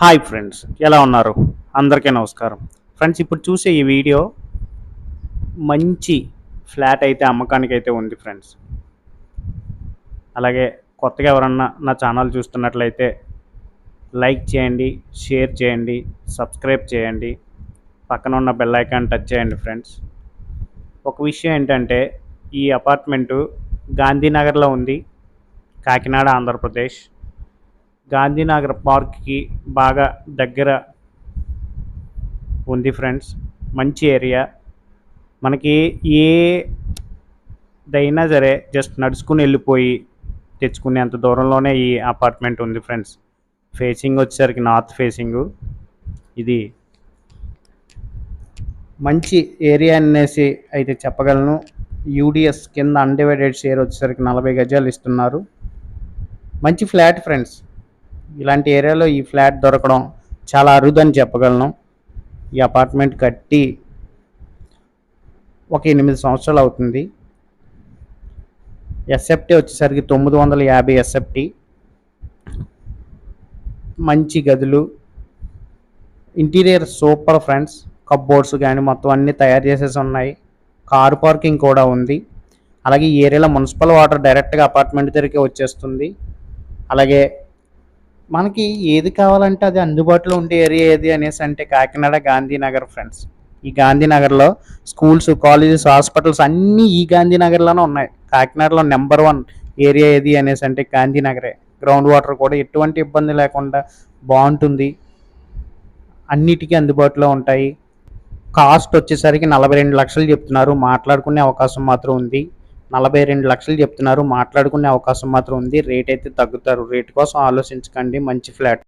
Hi friends ఎలా ఉన్నారు? అందరికీ నమస్కారం. ఫ్రెండ్స్ ఇప్పుడు చూసే ఈ వీడియో మంచి ఫ్లాట్ అయితే అమ్మకానికి అయితే ఉంది ఫ్రెండ్స్. అలాగే కొత్తగా ఎవరన్నా నా ఛానల్ చూస్తున్నట్లయితే లైక్ చేయండి షేర్ చేయండి సబ్స్క్రైబ్ చేయండి పక్కన ఉన్న బెల్ ఐకాన్ టచ్ చేయండి ఫ్రెండ్స్. ఒక విషయం ఏంటంటే ఈ అపార్ట్మెంటు గాంధీనగర్లో ఉంది కాకినాడ ఆంధ్రప్రదేశ్. గాంధీనగర్ పార్క్కి బాగా దగ్గర ఉంది ఫ్రెండ్స్. మంచి ఏరియా. మనకి ఏ దైనా సరే జస్ట్ నడుచుకుని వెళ్ళిపోయి తెచ్చుకునేంత దూరంలోనే ఈ అపార్ట్మెంట్ ఉంది ఫ్రెండ్స్. ఫేసింగ్ వచ్చేసరికి నార్త్ ఫేసింగ్. ఇది మంచి ఏరియా అనేసి అయితే చెప్పగలను. యూడిఎస్ కింద అన్డివైడెడ్ షేర్ వచ్చేసరికి నలభై గజాలు ఇస్తున్నారు. మంచి ఫ్లాట్ ఫ్రెండ్స్. ఇలాంటి ఏరియాలో ఈ ఫ్లాట్ దొరకడం చాలా అరుదని చెప్పగలను. ఈ అపార్ట్మెంట్ కట్టి ఒక ఎనిమిది సంవత్సరాలు అవుతుంది. ఎస్ఎఫ్టీ వచ్చేసరికి తొమ్మిది వందల యాభై ఎస్ఎఫ్టీ మంచి గదులు. Interior super friends. కప్బోర్డ్స్ కానీ మొత్తం అన్నీ తయారు చేసేసి ఉన్నాయి. కారు పార్కింగ్ కూడా ఉంది. అలాగే ఈ ఏరియాలో మున్సిపల్ వాటర్ డైరెక్ట్గా అపార్ట్మెంట్ దగ్గరికి వచ్చేస్తుంది. అలాగే మనకి ఏది కావాలంటే అది అందుబాటులో ఉండే ఏరియా ఏది అనేసి అంటే కాకినాడ గాంధీనగర్ ఫ్రెండ్స్ ఈ గాంధీనగర్లో స్కూల్స్ కాలేజెస్ హాస్పిటల్స్ అన్నీ ఈ గాంధీనగర్లోనే ఉన్నాయి. కాకినాడలో నెంబర్ వన్ ఏరియా ఏది అనేసి అంటే గాంధీనగరే. గ్రౌండ్ వాటర్ కూడా ఎటువంటి ఇబ్బంది లేకుండా బాగుంటుంది. అన్నిటికీ అందుబాటులో ఉంటాయి. కాస్ట్ వచ్చేసరికి నలభై రెండు లక్షలు చెప్తున్నారు. మాట్లాడుకునే అవకాశం మాత్రం ఉంది. నలభై రెండు లక్షలు చెప్తున్నారు. మాట్లాడుకునే అవకాశం మాత్రం ఉంది. రేట్ అయితే తగ్గుతారు. రేట్ కోసం ఆలోచించకండి. మంచి ఫ్లాట్.